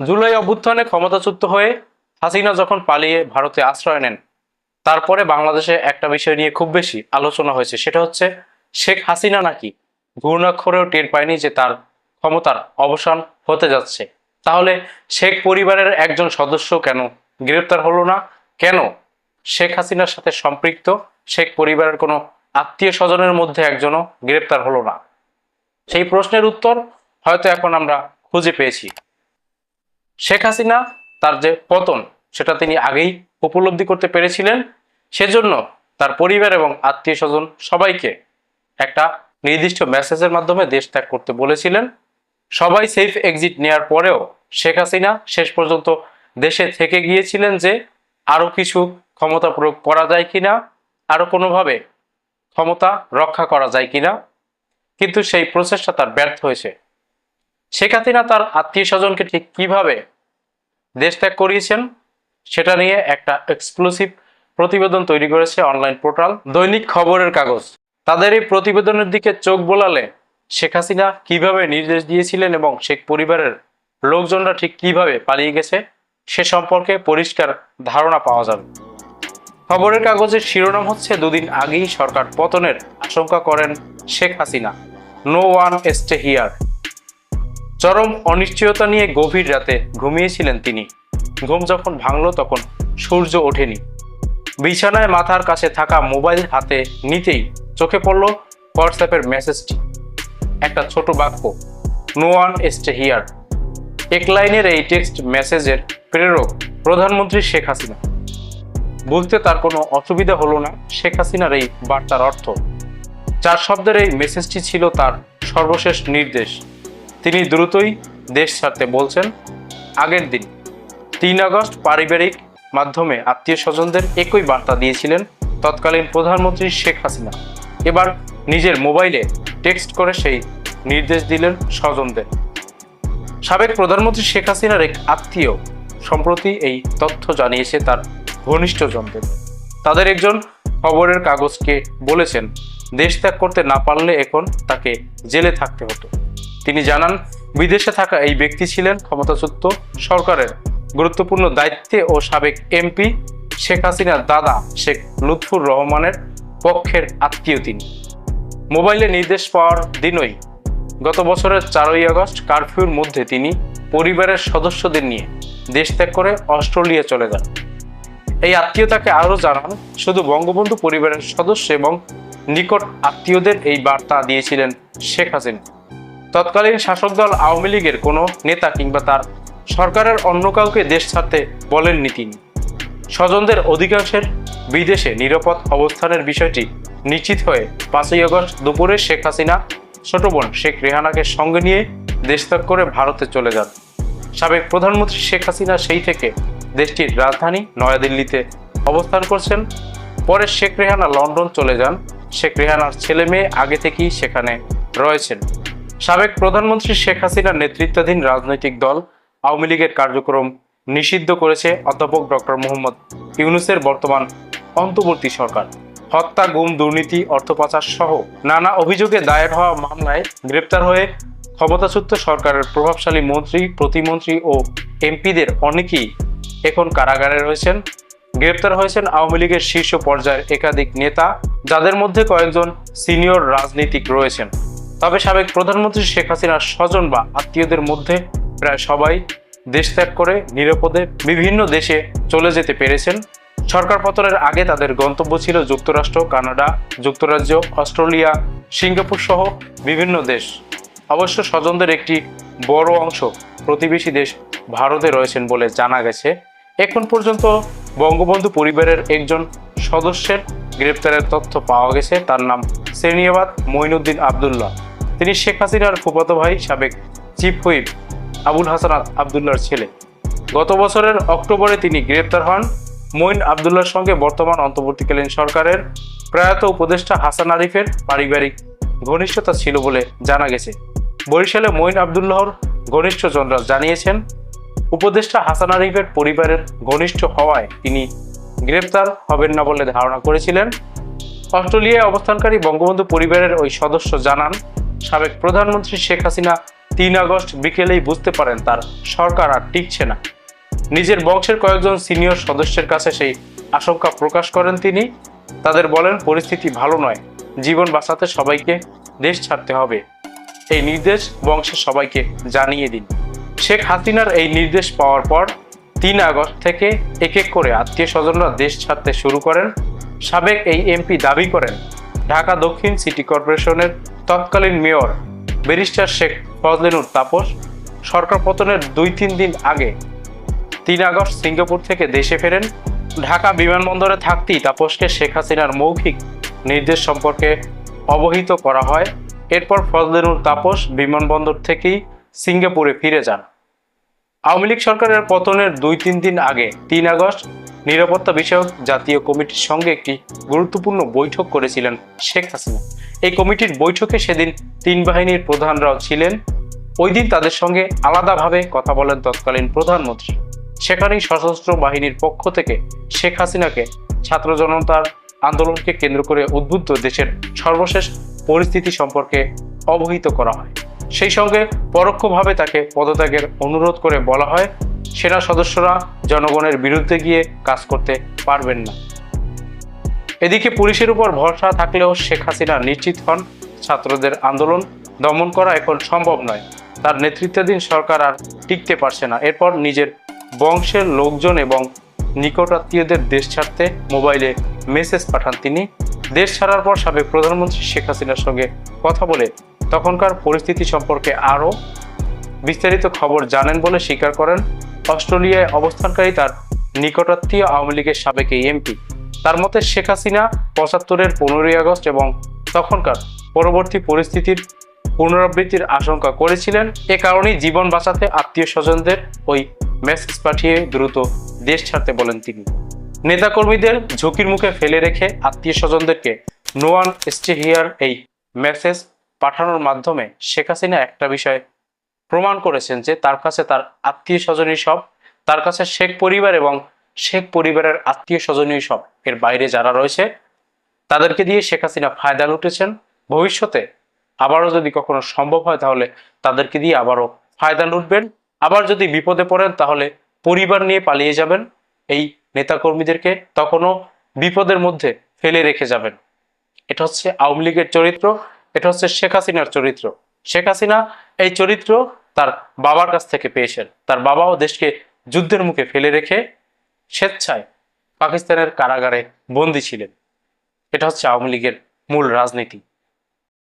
জুলাই অভ্যুত্থানে ক্ষমতাচ্যুত হয়ে হাসিনা যখন পালিয়ে ভারতে আশ্রয় নেন, তারপরে বাংলাদেশে একটা বিষয় নিয়ে খুব বেশি আলোচনা হয়েছে, সেটা হচ্ছে শেখ হাসিনা নাকি ঘূর্ণাক্ষরেও টের পায়নি যে তার ক্ষমতার অবসান হতে যাচ্ছে। তাহলে শেখ পরিবারের একজন সদস্য কেন গ্রেপ্তার হলো না? কেন শেখ হাসিনার সাথে সম্পৃক্ত শেখ পরিবারের কোনো আত্মীয় স্বজনের মধ্যে একজনও গ্রেপ্তার হলো না? সেই প্রশ্নের উত্তর হয়তো এখন আমরা খুঁজে পেয়েছি। শেখ হাসিনা তার যে পতন, সেটা তিনি আগেই উপলব্ধি করতে পেরেছিলেন। সেজন্য তার পরিবার এবং আত্মীয় স্বজন সবাইকে একটা নির্দিষ্ট মেসেজের মাধ্যমে দেশ ত্যাগ করতে বলেছিলেন। সবাই সেফ এক্সিট নেয়ার পরেও শেখ হাসিনা শেষ পর্যন্ত দেশে থেকে গিয়েছিলেন যে আরও কিছু ক্ষমতা প্রয়োগ করা যায় কিনা আরও কোনোভাবে ক্ষমতা রক্ষা করা যায় কিনা। কিন্তু সেই প্রচেষ্টা তার ব্যর্থ হয়েছে। শেখ হাসিনা তার আত্মীয় স্বজনকে ঠিক কীভাবে দেশ ত্যাগ করিয়েছেন, সেটা নিয়ে একটা এক্সক্লুসিভ প্রতিবেদন তৈরি করেছে অনলাইন পোর্টাল দৈনিক খবরের কাগজ। তাদের এই প্রতিবেদনের দিকে চোখ বোলালে শেখ হাসিনা কীভাবে নির্দেশ দিয়েছিলেন এবং শেখ পরিবারের লোকজনরা ঠিক কীভাবে পালিয়ে গেছে, সে সম্পর্কে পরিষ্কার ধারণা পাওয়া যাবে। খবরের কাগজের শিরোনাম হচ্ছে, দুদিন আগেই সরকার পতনের আশঙ্কা করেন Sheikh Hasina. No one stay here চরম অনিশ্চয়তা নিয়ে গভীর রাতে ঘুমিয়েছিলেন তিনি। ঘুম যখন ভাঙল তখন সূর্য ওঠেনি। বিছানায় মাথার কাছে থাকা মোবাইল হাতে নিতেই চোখে পড়ল হোয়াটসঅ্যাপের মেসেজটি। একটা ছোট বাক্য নো ওয়ান স্টে হিয়ার এক লাইনের এই টেক্সট মেসেজের প্রেরক প্রধানমন্ত্রী শেখ হাসিনা। বুঝতে তার কোনো অসুবিধা হলো না শেখ হাসিনার এই বার্তার অর্থ। চার শব্দের এই মেসেজটি ছিল তার সর্বশেষ নির্দেশ। তিনি দ্রুতই দেশ ছাড়তে বলছেন, আগের দিন, তিন আগস্ট পারিবারিক মাধ্যমে আত্মীয় স্বজনদের একই বার্তা দিয়েছিলেন তৎকালীন প্রধানমন্ত্রী শেখ হাসিনা। এবার নিজের মোবাইলে টেক্সট করে সেই নির্দেশ দিলেন স্বজনদের। সাবেক প্রধানমন্ত্রী শেখ হাসিনার এক আত্মীয় সম্প্রতি এই তথ্য জানিয়েছে তার ঘনিষ্ঠজনদের। তাদের একজন খবরের কাগজকে বলেছেন, দেশ ত্যাগ করতে না পারলে এখন তাকে জেলে থাকতে হতো। তিনি জানান, বিদেশে থাকা এই ব্যক্তি ছিলেন ক্ষমতাচ্যুত সরকারের গুরুত্বপূর্ণ দায়িত্বে ও সাবেক এমপি শেখ হাসিনার দাদা শেখ লুৎফুর রহমানের পক্ষের আত্মীয় তিনি। মোবাইলে নির্দেশ পাওয়ার দিনই গত বছরের চারই আগস্ট কারফিউর মধ্যে তিনি পরিবারের সদস্যদের নিয়ে দেশ ত্যাগ করে অস্ট্রেলিয়া চলে যান। এই আত্মীয়তাকে আরও জানান, শুধু বঙ্গবন্ধু পরিবারের সদস্য এবং নিকট আত্মীয়দের এই বার্তা দিয়েছিলেন শেখ হাসিনা। তৎকালীন শাসক দল আওয়ামী লীগের কোনো নেতা কিংবা তার সরকারের অন্য কাউকে দেশ ছাড়তে বলেননি তিনি। স্বজনদের অধিকাংশের বিদেশে নিরাপদ অবস্থানের বিষয়টি নিশ্চিত হয়ে পাঁচই আগস্ট দুপুরে শেখ হাসিনা, ছোট বোন শেখ রেহানাকে সঙ্গে নিয়ে দেশত্যাগ করে ভারতে চলে যান। সাবেক প্রধানমন্ত্রী শেখ হাসিনা সেই থেকে দেশটির রাজধানী নয়াদিল্লিতে অবস্থান করছেন। পরে শেখ রেহানা লন্ডন চলে যান। শেখ রেহানার ছেলে মেয়ে আগে থেকেই সেখানে রয়েছেন। সাবেক প্রধানমন্ত্রী শেখ হাসিনার নেতৃত্বাধীন রাজনৈতিক দল আওয়ামী লীগের কার্যক্রম নিষিদ্ধ করেছে অধ্যাপক ডক্টর মোহাম্মদ ইউনুসের বর্তমান অন্তর্বর্তী সরকার। হত্যা, গুম, দুর্নীতি, অর্থ পাচার সহ নানা অভিযোগে দায়ের হওয়া মামলায় গ্রেপ্তার হয়ে ক্ষমতাচ্যুত সরকারের প্রভাবশালী মন্ত্রী, প্রতিমন্ত্রী ও এমপিদের অনেকেই এখন কারাগারে রয়েছেন। গ্রেপ্তার হয়েছেন আওয়ামী লীগের শীর্ষ পর্যায়ের একাধিক নেতা, যাদের মধ্যে কয়েকজন সিনিয়র রাজনীতিক রয়েছেন। তবে সাবেক প্রধানমন্ত্রী শেখ হাসিনার স্বজন বা আত্মীয়দের মধ্যে প্রায় সবাই দেশ ত্যাগ করে নিরাপদে বিভিন্ন দেশে চলে যেতে পেরেছেন। সরকার পতনের আগে তাদের গন্তব্য ছিল যুক্তরাষ্ট্র, কানাডা, যুক্তরাজ্য, অস্ট্রেলিয়া, সিঙ্গাপুর সহ বিভিন্ন দেশ। অবশ্য স্বজনদের একটি বড় অংশ প্রতিবেশী দেশ ভারতে রয়েছেন বলে জানা গেছে। এখন পর্যন্ত বঙ্গবন্ধু পরিবারের একজন সদস্যের গ্রেপ্তারের তথ্য পাওয়া গেছে। তার নাম সেনিয়াবাদ মঈনুদ্দিন আবদুল্লাহ। তিনি শেখ হাসিনার ফুফাতো ভাই সাবেক চিফ হুইপ আবুল হাসান আবদুল্লার ছেলে। গত বছরের অক্টোবরে তিনি গ্রেপ্তার হন। মঈন আবদুল্লার সঙ্গে বর্তমান অন্তর্বর্তীকালীন সরকারের প্রয়াত উপদেষ্টা হাসান আরিফের পারিবারিক ঘনিষ্ঠতা ছিল বলে জানা গেছে। বরিশালে মঈন আবদুল্লাহর ঘনিষ্ঠ ঘনিষ্ঠজনরা জানিয়েছেন, উপদেষ্টা হাসান আরিফের পরিবারের ঘনিষ্ঠ হওয়ায় তিনি গ্রেপ্তার হবেন না বলে ধারণা করেছিলেন। অস্ট্রেলিয়ায় অবস্থানকারী বঙ্গবন্ধু পরিবারের ওই সদস্য জানান সাবেক প্রধানমন্ত্রী শেখ হাসিনা তিন আগস্ট বিকেলেই বুঝতে পারেন তার সরকার আর টিকছে না। নিজের বংশের কয়েকজন সিনিয়র সদস্যের কাছে সেই আশঙ্কা প্রকাশ করেন তিনি। তাদের বলেন, পরিস্থিতি ভালো নয়। জীবন বাঁচাতে সবাইকে দেশ ছাড়তে হবে। এই নির্দেশ বংশের সবাইকে জানিয়ে দিন। শেখ হাসিনার এই নির্দেশ পাওয়ার পর তিন আগস্ট থেকে এক এক করে আত্মীয় স্বজনরা দেশ ছাড়তে শুরু করেন। সাবেক এই এমপি দাবি করেন, ঢাকা দক্ষিণ সিটি কর্পোরেশনের তৎকালীন মেয়র ব্যারিস্টার শেখ ফজলিনুর তাপস সরকার পতনের দুই তিন দিন আগে তিন আগস্ট সিঙ্গাপুর থেকে দেশে ফেরেন। ঢাকা বিমানবন্দরে থাকতেই তাপসকে শেখ হাসিনার মৌখিক নির্দেশ সম্পর্কে অবহিত করা হয়। এরপর ফজলেনুর তাপস বিমানবন্দর থেকেই সিঙ্গাপুরে ফিরে যান। আওয়ামী লীগ সরকারের পতনের দুই তিন দিন আগে তিন আগস্ট নিরাপত্তা বিষয়ক জাতীয় কমিটির সঙ্গে একটি গুরুত্বপূর্ণ বৈঠক করেছিলেন শেখ হাসিনা। এই কমিটির বৈঠকে সেদিন তিন বাহিনীর প্রধানরাও ছিলেন। ওই দিন তাদের সঙ্গে আলাদাভাবে কথা বলেন তৎকালীন প্রধানমন্ত্রী। সেখানেই সশস্ত্র বাহিনীর পক্ষ থেকে শেখ হাসিনাকে ছাত্র জনতার আন্দোলনকে কেন্দ্র করে উদ্বুদ্ধ দেশের সর্বশেষ পরিস্থিতি সম্পর্কে অবহিত করা হয়। সেই সঙ্গে পরোক্ষভাবে তাকে পদত্যাগের অনুরোধ করে বলা হয় সেনা সদস্যরা জনগণের বিরুদ্ধে গিয়ে কাজ করতে পারবেন না। এদিকে পুলিশের উপর ভরসা থাকলেও শেখ হাসিনা নিশ্চিত হন ছাত্রদের আন্দোলন দমন করা এখন সম্ভব নয়। তার নেতৃত্বাধীন সরকার আর টিকতে পারছে না। এরপর নিজের বংশের লোকজন এবং নিকটাত্মীয়দের দেশ ছাড়তে মোবাইলে মেসেজ পাঠান তিনি। দেশ ছাড়ার পর সাবেক প্রধানমন্ত্রী শেখ হাসিনার সঙ্গে কথা বলে তখনকার পরিস্থিতি সম্পর্কে আরও বিস্তারিত খবর জানেন বলে স্বীকার করেন অস্ট্রেলিয়ায় অবস্থানকারী তার নিকটাত্মীয় আওয়ামী লীগের সাবেক এমপি। তার মতে শেখ হাসিনা পঁচাত্তরের পনেরোই আগস্ট এবং তখনকার পরবর্তী পরিস্থিতির পুনরাবৃত্তির আশঙ্কা করেছিলেন। এ কারণেই জীবন বাঁচাতে আত্মীয় স্বজনদের ওই মেসেজ পাঠিয়ে দ্রুত দেশ ছাড়তে বলেন তিনি। নেতাকর্মীদের ঝুঁকির মুখে ফেলে রেখে আত্মীয় স্বজনদেরকে নোয়ান স্টে হিয়ার এই মেসেজ পাঠানোর মাধ্যমে শেখ হাসিনা একটা বিষয় প্রমাণ করেছেন যে তার কাছে তার আত্মীয় স্বজনই সব, তার কাছে শেখ পরিবার এবং শেখ পরিবারের আত্মীয় স্বজনই সব। এর বাইরে যারা রয়েছে, তাদেরকে দিয়ে শেখ হাসিনা ফায়দা লুটেছেন। ভবিষ্যতে আবারও যদি কখনো সম্ভব হয়, তাহলে তাদেরকে দিয়ে আবারও ফায়দা লুটবেন। আবার যদি বিপদে পড়েন, তাহলে পরিবার নিয়ে পালিয়ে যাবেন। এই নেতাকর্মীদেরকে তখনও বিপদের মধ্যে ফেলে রেখে যাবেন। এটা হচ্ছে আওয়ামী লীগের চরিত্র, এটা হচ্ছে শেখ হাসিনার চরিত্র। শেখ হাসিনা এই চরিত্র তার বাবার কাছ থেকে পেয়েছেন। তার বাবাও দেশকে যুদ্ধের মুখে ফেলে রেখে স্বেচ্ছায় পাকিস্তানের কারাগারে বন্দী ছিলেন। এটা হচ্ছে আওয়ামী লীগের মূল রাজনীতি।